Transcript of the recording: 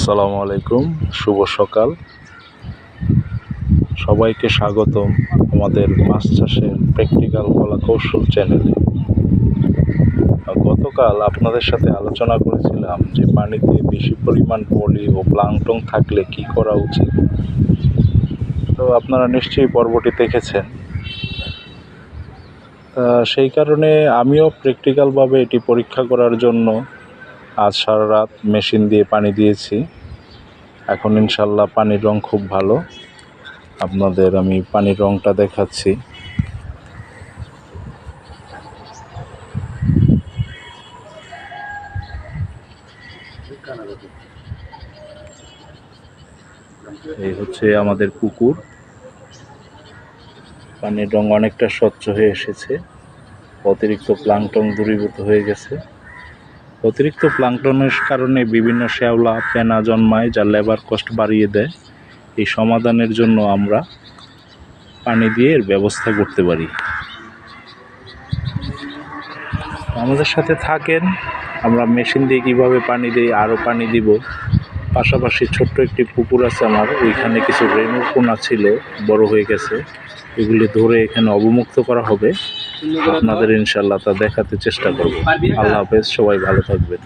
আসসালামু আলাইকুম, শুভ সকাল। সবাইকে স্বাগতম আমাদের মাছ চাষের প্র্যাকটিক্যাল কলা কৌশল চ্যানেলে গতকাল আপনাদের সাথে আলোচনা করেছিলাম যে পানিতে বেশি পরিমাণ পলি ও প্লাংটন থাকলে কি করা উচিত। তো আপনারা নিশ্চয়ই পর্বটি দেখেছেন। সেই কারণে আমিও প্র্যাকটিক্যালভাবে এটি পরীক্ষা করার জন্য আজ সারা রাত মেশিন দিয়ে পানি দিয়েছি। এখন ইনশাল্লাহ পানির রং খুব ভালো। আপনাদের আমি পানির রংটা দেখাচ্ছি। এই হচ্ছে আমাদের পুকুর। পানির রং অনেকটা স্বচ্ছ হয়ে এসেছে। অতিরিক্ত প্লাংটন দূরীভূত হয়ে গেছে। অতিরিক্ত প্লাঙ্কটনের কারণে বিভিন্ন শ্যাওলা পেনা জন্মায়, যা লেবার কস্ট বাড়িয়ে দেয়। এই সমাধানের জন্য আমরা পানি দিয়ে এর ব্যবস্থা করতে পারি। আমাদের সাথে থাকেন। আমরা মেশিন দিয়ে কীভাবে পানি দিই, আরও পানি দিব। পাশাপাশি ছোট্ট একটি পুকুর আছে আমার, ওইখানে কিছু রেণুর কোনা ছিল, বড় হয়ে গেছে। এগুলি ধরে এখানে অবমুক্ত করা হবে। আপনাদের ইনশাল্লাহ তা দেখাতে চেষ্টা করব। আল্লাহ হাফেজ, সবাই ভালো থাকবেন।